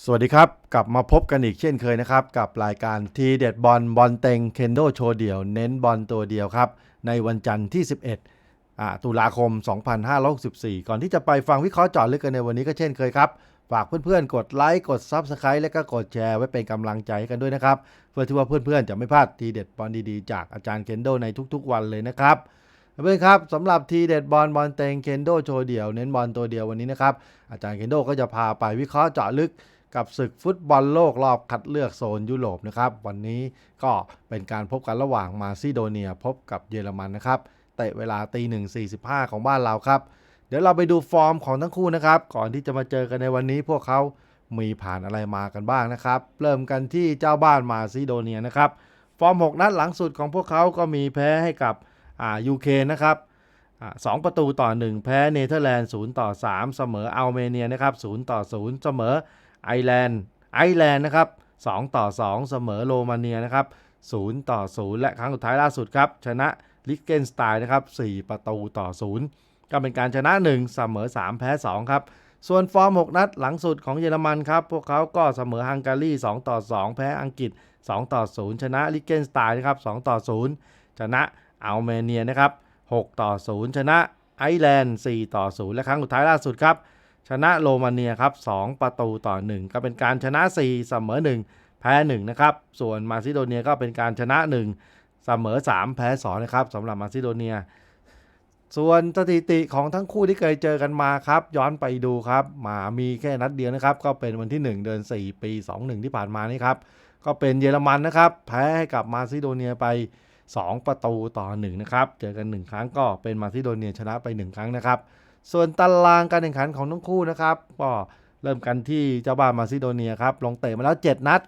สวัสดีครับ กลับมาพบกันอีกเช่นเคยนะครับ กับรายการทีเด็ดบอลบอลเต็งเคนโดโชว์เดี่ยว เน้นบอลตัวเดียวครับ ในวันจันทร์ที่ 11อ่าตุลาคม 2564 ก่อนที่จะไปฟังวิเคราะห์เจาะลึกกันในวันนี้ก็เช่นเคยครับ ฝากเพื่อนๆ กดไลค์กด Subscribe และก็กดแชร์ไว้เป็นกำลังใจให้กันด้วยนะครับ เพื่อที่ว่าเพื่อนๆ จะไม่พลาดทีเด็ดบอลดีๆ จากอาจารย์เคนโดในทุกๆ วันเลยนะครับเพื่อนๆครับสำหรับทีเด็ดบอลบอลเต็งเคนโดโชว์เดี่ยวเน้นบอลตัวเดียววันนี้นะครับอาจารย์เคนโดก็จะพาไปวิเคราะห์เจาะลึก กับศึกฟุตบอลโลกรอบคัดเลือกโซนยุโรปนะครับ วันนี้ก็เป็นการพบกันระหว่างมาซิโดเนียพบกับเยอรมันนะครับเตะเวลาตีหนึ่งสี่สิบห้าของบ้านเราครับ เดี๋ยวเราไปดูฟอร์มของทั้งคู่นะครับ ก่อนที่จะมาเจอกันในวันนี้พวกเขามีผ่านอะไรมากันบ้างนะครับ เริ่มกันที่เจ้าบ้านมาซิโดเนียนะครับ ฟอร์ม 6 นัดหลังสุดของพวกเขาก็มีแพ้ให้กับอ่ายูเคนะครับสองประตูต่อ 1 แพ้เนเธอร์แลนด์0ต่อ 3 เสมออัลเมเนียนะครับ0ต่อ 0 เสมอ ไอแลนด์ไอแลนด์นะครับ2ต่อ 2 เสมอโรมาเนียนะครับ0ต่อ 0 และครั้งสุดท้ายล่าสุดครับ ชนะลิกเกนสไตน์นะครับ4ประตูต่อ 0 ก็เป็นการชนะ 1 เสมอ 3 แพ้ 2 ครับ ส่วนฟอร์ม 6 นัดหลังสุดของเยอรมันครับ พวกเขาก็เสมอฮังการี2ต่อ 2 แพ้อังกฤษ 2 ต่อ 0 ชนะลิกเกนสไตน์นะครับ2ต่อ 0 ชนะอัลเมเนียนะครับ6ต่อ 0 ชนะไอร์แลนด์4ต่อ 0 และครั้งสุดท้ายล่าสุดครับ ชนะโรมาเนียครับ2ประตูต่อ 1 ก็เป็นการชนะ 4 เสมอ 1 แพ้1นะครับส่วนมาซิโดเนียก็เป็นการชนะ 1 เสมอ 3 แพ้2นะครับสำหรับมาซิโดเนีย ส่วนสถิติของทั้งคู่ที่เคยเจอกันมาครับ ย้อนไปดูครับมามีแค่นัดเดียวนะครับ ก็เป็นวันที่ 1 เดือน 4 ปี 21 ที่ผ่านมานี่ครับก็เป็นเยอรมันนะครับ แพ้ให้กับมาซิโดเนียไป 2 ประตูต่อ 1 นะครับ เจอกัน 1 ครั้งก็เป็นมาซิโดเนียชนะไป 1 ครั้งนะครับ ส่วนตารางการแข่งขันของทั้งคู่นะครับ ก็เริ่มกันที่เจ้าบ้านมาซิโดเนียครับลงเตะมาแล้ว 7 นัด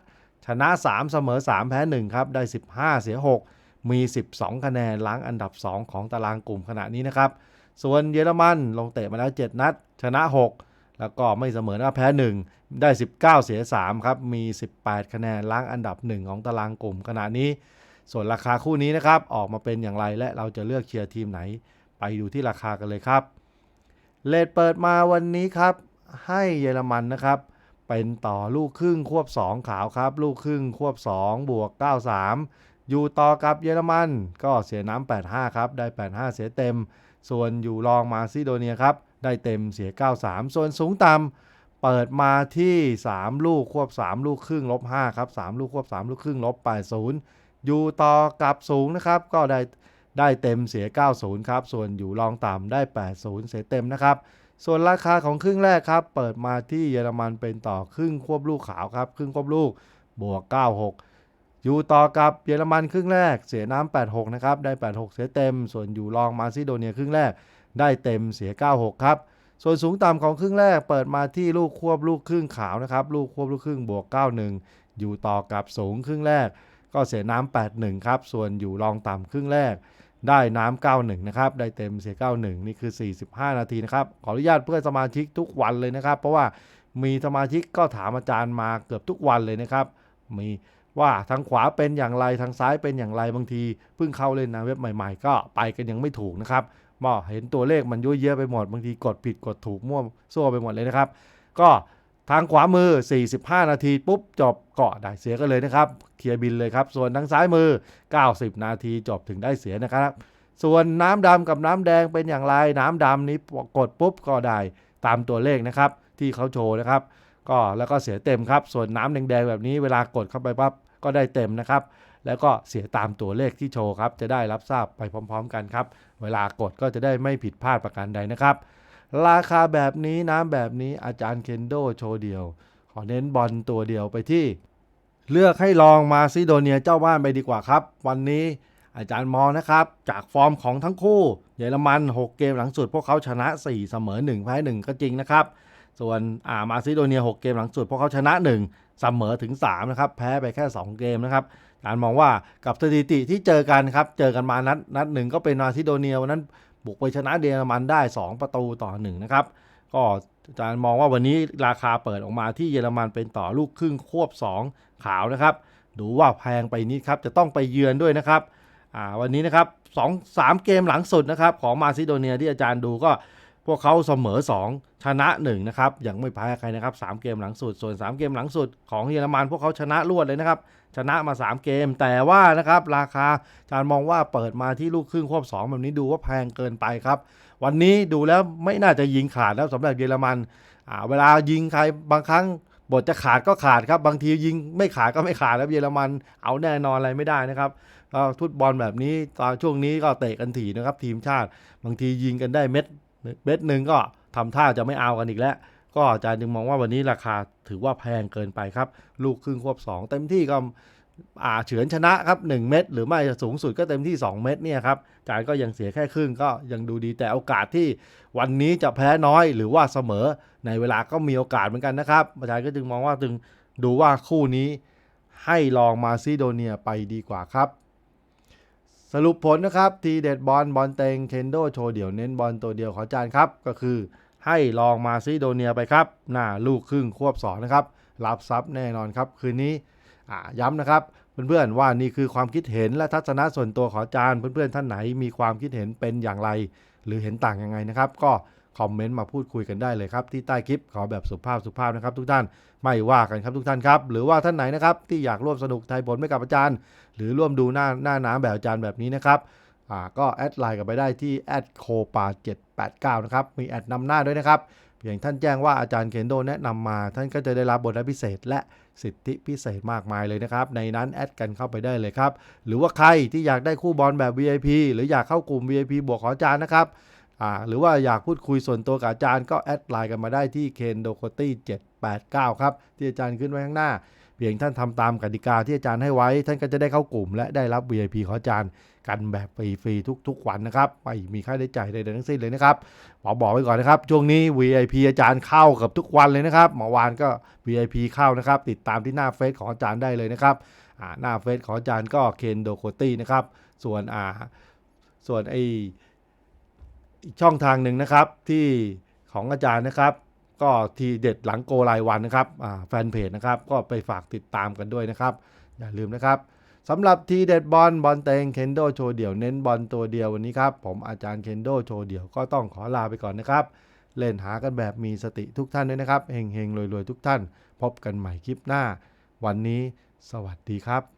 ชนะ 3 เสมอ 3 แพ้ 1 ครับ ได้ 15 เสีย 6 มี 12 คะแนนล้างอันดับ 2 ของตารางกลุ่มขณะนี้นะครับ ส่วนเยอรมันลงเตะมาแล้ว 7 นัด ชนะ 6 แล้วก็ไม่เสมอนะแพ้ 1 ได้ 19 เสีย 3 ครับ มี 18 คะแนนล้างอันดับ 1 ของตารางกลุ่มขณะนี้ ส่วนราคาคู่นี้นะครับออกมาเป็นอย่างไรและเราจะเลือกเชียร์ทีมไหน ไปดูที่ราคากันเลยครับ เลทเปิดมาวันนี้ครับ ให้เยอรมันนะครับ เป็นต่อลูกครึ่งควบ 2 ขาวครับ ลูกครึ่งควบ 2 บวก 93 อยู่ต่อกับเยอรมัน ก็เสียน้ำ85 ครับ ได้ 85 เสียเต็ม ส่วนอยู่รองมาซิโดเนียครับ ได้เต็มเสีย 93 ส่วนสูงต่ำเปิดมาที่ 3 ลูกควบ 3 ลูกครึ่งลบ5ครับ 3 ลูกควบ 3 ลูกครึ่งลบ80อยู่ต่อกับสูงนะครับ ก็ได้ ได้เต็มเสีย 90 ครับ ส่วนอยู่รองต่ำได้ 80 เสียเต็มนะครับ ส่วนราคาของครึ่งแรกครับ เปิดมาที่เยอรมันเป็นต่อครึ่งควบลูกขาวครับ ครึ่งควบลูกบวก 96 อยู่ต่อกับเยอรมันครึ่งแรก เสียน้ำ86 นะครับ ได้ 86 เสียเต็ม ส่วนอยู่รองมาซิโดเนียครึ่งแรก ได้เต็มเสีย 96 ครับ ส่วนสูงต่ำของครึ่งแรก เปิดมาที่ลูกควบลูกครึ่งขาวนะครับ ลูกควบลูกครึ่งบวก 91 อยู่ต่อกับสูงครึ่งแรก ก็เสียน้ำ81 ครับ ส่วนอยู่รองต่ำครึ่งแรก ได้น้ำ91 นะครับ ได้เต็มเสีย 91 นี่คือ 45 นาทีนะครับ ขออนุญาตเพื่อนสมาชิกทุกวันเลยนะครับ เพราะว่ามีสมาชิกก็ถามอาจารย์มาเกือบทุกวันเลยนะครับ มีว่าทางขวาเป็นอย่างไรทางซ้ายเป็นอย่างไรบางทีเพิ่งเข้าเล่นนะเว็บใหม่ๆ ก็ไปกันยังไม่ถูกนะครับมอเห็นตัวเลขมันยุ่ยเยอะไปหมดบางทีกดผิดกดถูกมั่วซั่วไปหมดเลยนะครับ ก็ ทางขวามือ 45 นาที ปุ๊บ จบเกาะได้เสียกันเลยนะครับ เคลียร์บินเลยครับ ส่วนทางซ้ายมือ 90 นาทีจบถึงได้เสียนะครับ ส่วนน้ำดำกับน้ำแดงเป็นอย่างไร น้ำดำนี้กดปุ๊บก็ได้ตามตัวเลขนะครับ ที่เขาโชว์นะครับ ก็แล้วก็เสียเต็มครับ ส่วนน้ำแดงๆแบบนี้เวลากดเข้าไปปั๊บก็ได้เต็มนะครับ แล้วก็เสียตามตัวเลขที่โชว์ครับ จะได้รับทราบไปพร้อม ๆ กันครับ เวลากดก็จะได้ไม่ผิดพลาดประการใดนะครับ ราคาแบบนี้น้ำแบบนี้อาจารย์เคนโดโชว์เดียว ขอเน้นบอลตัวเดียวไปที่ เลือกให้ลองมาซิโดเนียเจ้าบ้านไปดีกว่าครับ วันนี้อาจารย์มองนะครับ จากฟอร์มของทั้งคู่ เยอรมัน 6 เกมหลังสุด พวกเขาชนะ 4 เสมอ1แพ้1ก็จริงนะครับ ส่วนอ่ามาซิโดเนีย 6 เกมหลังสุด พวกเขาชนะ 1 เสมอถึง 3 นะครับ แพ้ไปแค่ 2 เกมนะครับอาจารย์มองว่ากับสถิติที่เจอกันครับ เจอกันมานัดนัดหนึ่งก็เป็นมาซิโดเนียวันนั้น บุกไปชนะเยอรมันได้ 2 ประตูต่อ1นะครับก็อาจารย์มองว่าวันนี้ราคาเปิดออกมาที่เยอรมันเป็นต่อลูกครึ่งควบ 2 ขาวนะครับ ดูว่าแพงไปนิดครับ จะต้องไปเยือนด้วยนะครับวันนี้นะครับสองสามเกมหลังสุดนะครับของมาซิโดเนียที่อาจารย์ดูก็ พวกเขาเสมอ 2 ชนะ1นะครับยังไม่แพ้ใครนะครับ3เกมหลังสุด ส่วน 3 เกมหลังสุดของเยอรมัน พวกเขาชนะรวดเลยนะครับ ชนะมา 3 เกม แต่ว่านะครับราคาอาจารย์มองว่าเปิดมาที่ลูกครึ่งควบ 2 แบบนี้ดูว่าแพงเกินไปครับ วันนี้ดูแล้วไม่น่าจะยิงขาดแล้วสำหรับเยอรมันเวลายิงใครบางครั้งบทจะขาดก็ขาดครับ บางทียิงไม่ขาดก็ไม่ขาดแล้วเยอรมันเอาแน่นอนอะไรไม่ได้นะครับก็ฟุตบอลแบบนี้ตอนช่วงนี้ก็เตะกันถี่นะครับทีมชาติ บางทียิงกันได้เม็ด เม็ดหนึ่งก็ทำท่าจะไม่เอากันอีกแล้ว ก็อาจารย์จึงมองว่าวันนี้ราคาถือว่าแพงเกินไปครับ ลูกครึ่งควบ 2 เต็มที่ก็อ่าเฉือนชนะครับ 1 เม็ดหรือไม่สูงสุดก็เต็มที่ 2 เม็ดเนี่ยครับจารย์ก็ยังเสียแค่ครึ่งก็ยังดูดีแต่โอกาสที่วันนี้จะแพ้น้อยหรือว่าเสมอในเวลาก็มีโอกาสเหมือนกันนะครับอาจารย์ก็จึงมองว่าจึงดูว่าคู่นี้ให้ลองมาซิโดเนียไปดีกว่าครับ สรุปผลนะครับ ทีเด็ดบอลบอลเต็งเคนโดโชว์เดี่ยวเน้นบอลตัวเดียวขอจานครับ ก็คือให้ลองมาซิโดเนียไปครับหน้าลูกครึ่งควบสองนะครับรับซับแน่นอนครับ คืนนี้อ่าย้ำนะครับ เพื่อนๆว่านี่คือความคิดเห็นและทัศนะส่วนตัวขอจานเพื่อนๆท่านไหนมีความคิดเห็นเป็นอย่างไร หรือเห็นต่างยังไงนะครับ ก็ คอมเมนต์มาพูดคุยกันได้เลยครับที่ใต้คลิปขอแบบสุภาพสุภาพนะครับ ทุกท่านไม่ว่ากันครับทุกท่านครับ หรือว่าท่านไหนนะครับที่อยากร่วมสนุกทายผลไปกับอาจารย์ หรือร่วมดูหน้าหน้าน้ำแบบอาจารย์แบบนี้นะครับอ่าก็แอดไลน์กันไปได้ที่แอดโคปา789นะครับมีแอดนำหน้าด้วยนะครับเพียงท่านแจ้งว่าอาจารย์เคนโดแนะนำมา ท่านก็จะได้รับบทพิเศษและสิทธิพิเศษมากมายเลยนะครับ ในนั้นแอดกันเข้าไปได้เลยครับ หรือว่าใครที่อยากได้คู่บอลแบบ VIP หรืออยากเข้ากลุ่ม VIP บวกขออาจารย์นะครับ อ่าหรือว่าอยากพูดคุยส่วนตัวกับอาจารย์ก็แอดไลน์กันมาได้ที่เคนโดโคตี้789 ครับ ที่อาจารย์ขึ้นไว้ข้างหน้า เพียงท่านทำตามกติกาที่อาจารย์ให้ไว้ ท่านก็จะได้เข้ากลุ่ม และได้รับ VIP ของอาจารย์กันแบบฟรีๆทุก ๆ วันนะครับ ไม่มีค่าใช้จ่ายใดๆทั้งสิ้นเลยนะครับขอบอกไว้ก่อนนะครับ ช่วงนี้ VIP อาจารย์เข้ากับทุกวันเลยนะครับเมื่อวานก็ VIP เข้านะครับ ติดตามที่หน้าเฟซของอาจารย์ได้เลยนะครับหน้าเฟซของอาจารย์ก็เคนโดโคตี้นะครับส่วนอ่าส่วนไอ อีกช่องทางหนึ่งนะครับที่ของอาจารย์นะครับ ก็ทีเด็ดหลังโกรายวันนะครับแฟนเพจนะครับก็ไปฝากติดตามกันด้วยนะครับ อย่าลืมนะครับสำหรับทีเด็ดบอลบอลเตงเคนโดโชว์เดี่ยวเน้นบอลตัวเดียววันนี้ครับ ผมอาจารย์เคนโดโชว์เดี่ยวก็ต้องขอลาไปก่อนนะครับ เล่นหากันแบบมีสติทุกท่านด้วยนะครับเฮงๆรวยๆ ทุกท่าน พบกันใหม่คลิปหน้า วันนี้ สวัสดีครับ